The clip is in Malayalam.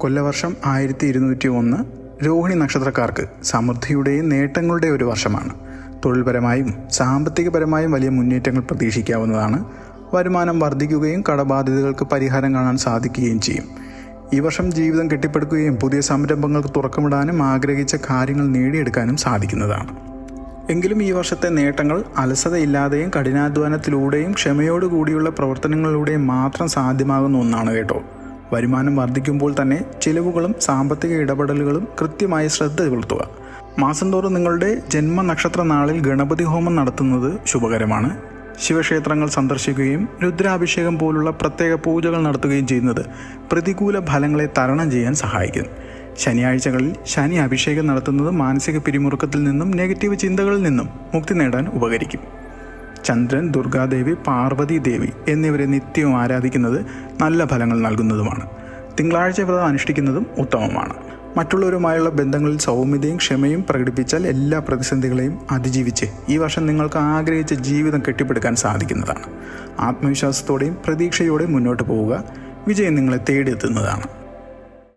കൊല്ലവർഷം ആയിരത്തി ഇരുന്നൂറ്റി ഒന്ന് രോഹിണി നക്ഷത്രക്കാർക്ക് സമൃദ്ധിയുടെയും നേട്ടങ്ങളുടെയും ഒരു വർഷമാണ്. തൊഴിൽപരമായും സാമ്പത്തികപരമായും വലിയ മുന്നേറ്റങ്ങൾ പ്രതീക്ഷിക്കാവുന്നതാണ്. വരുമാനം വർദ്ധിക്കുകയും കടബാധ്യതകൾക്ക് പരിഹാരം കാണാൻ സാധിക്കുകയും ചെയ്യും. ഈ വർഷം ജീവിതം കെട്ടിപ്പടുക്കുകയും പുതിയ സംരംഭങ്ങൾക്ക് തുറക്കമിടാനും ആഗ്രഹിച്ച കാര്യങ്ങൾ നേടിയെടുക്കാനും സാധിക്കുന്നതാണ്. എങ്കിലും ഈ വർഷത്തെ നേട്ടങ്ങൾ അലസതയില്ലാതെയും കഠിനാധ്വാനത്തിലൂടെയും ക്ഷമയോടുകൂടിയുള്ള പ്രവർത്തനങ്ങളിലൂടെയും മാത്രം സാധ്യമാകുന്ന ഒന്നാണ് കേട്ടോ. വരുമാനം വർദ്ധിക്കുമ്പോൾ തന്നെ ചിലവുകളും സാമ്പത്തിക ഇടപെടലുകളും കൃത്യമായി ശ്രദ്ധ പുലർത്തുക. മാസം തോറും നിങ്ങളുടെ ജന്മനക്ഷത്ര നാളിൽ ഗണപതി ഹോമം നടത്തുന്നത് ശുഭകരമാണ്. ശിവക്ഷേത്രങ്ങൾ സന്ദർശിക്കുകയും രുദ്രാഭിഷേകം പോലുള്ള പ്രത്യേക പൂജകൾ നടത്തുകയും ചെയ്യുന്നത് പ്രതികൂല ഫലങ്ങളെ തരണം ചെയ്യാൻ സഹായിക്കും. ശനിയാഴ്ചകളിൽ ശനി അഭിഷേകം നടത്തുന്നത് മാനസിക പിരിമുറുക്കത്തിൽ നിന്നും നെഗറ്റീവ് ചിന്തകളിൽ നിന്നും മുക്തി നേടാൻ ഉപകരിക്കും. ചന്ദ്രൻ ദുർഗാദേവി പാർവതി ദേവി എന്നിവരെ നിത്യവും ആരാധിക്കുന്നത് നല്ല ഫലങ്ങൾ നൽകുന്നതുമാണ്. തിങ്കളാഴ്ച വ്രതം അനുഷ്ഠിക്കുന്നതും ഉത്തമമാണ്. മറ്റുള്ളവരുമായുള്ള ബന്ധങ്ങളിൽ സൗമ്യതയും ക്ഷമയും പ്രകടിപ്പിച്ചാൽ എല്ലാ പ്രതിസന്ധികളെയും അതിജീവിച്ച് ഈ വർഷം നിങ്ങൾക്ക് ആഗ്രഹിച്ച ജീവിതം കെട്ടിപ്പടുക്കാൻ സാധിക്കുന്നതാണ്. ആത്മവിശ്വാസത്തോടെയും പ്രതീക്ഷയോടെയും മുന്നോട്ട് പോവുക. വിജയം നിങ്ങളെ തേടിയെത്തുന്നതാണ്.